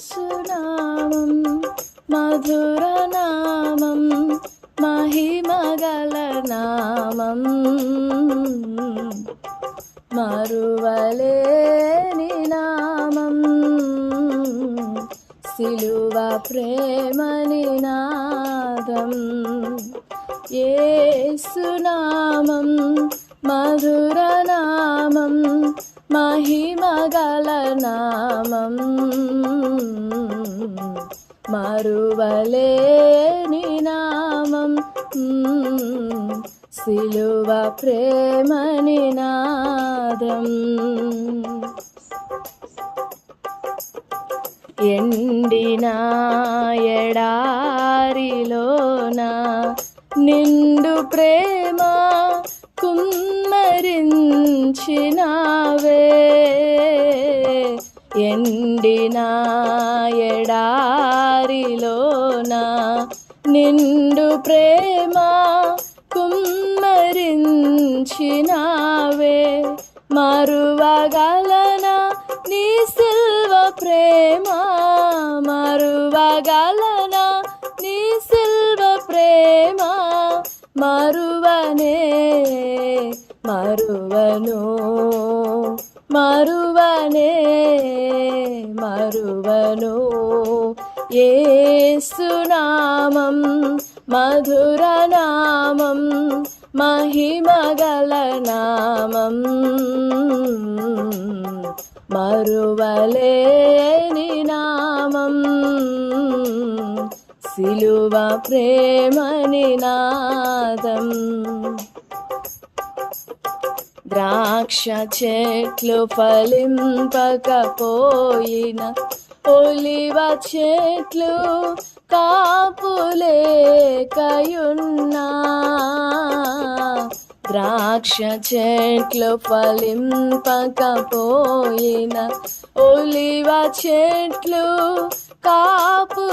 యేసునామం మధుర నామం మహిమగల నామం మరువలేని నామం సిలువ ప్రేమని నాదం. యేసునామం మధుర నామం మహిమగల నామం మరువలేని నామం. సిలువ ప్రేమని నాదం. ఎండిన ఎడారిలోన నిండు ప్రేమ కుమ్మరించినావే. ఎండిన ఎడారిలోన నిండు ప్రేమ కుమ్మరించినావే. మరువగలన నీ సిల్వ ప్రేమ మరువగలన నీ సిల్వ ప్రేమ మరువనే మరువను. మరువనే మరువను. ఏసునామం మధురనామం మహిమగల నామం. మరువలేని నామం సిలువ ప్రేమని నాదం. ద్రాక్ష చెట్లు ఫలింపకపోయిన ఒలివ చెట్లు కాపులేకయున్నా ద్రాక్ష చెట్లు ఫలింపకపోయిన ఒలివ చెట్లు కాపులేకయున్నా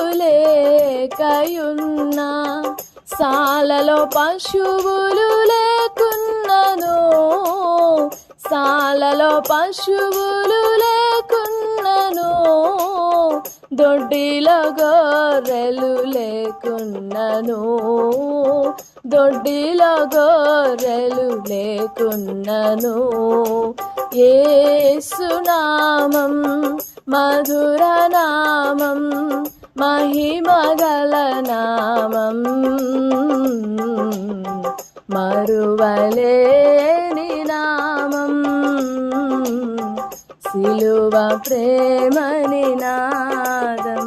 సాలలో పశువులు పశువులు లేకున్నను దొడ్డిల గొర్రెలు లేకున్నను దొడ్డిల గొర్రెలు లేకున్నను. ఏసునామం మధుర నామం మహిమగల నామం. మరువలే విలువ ప్రేమని నాదం.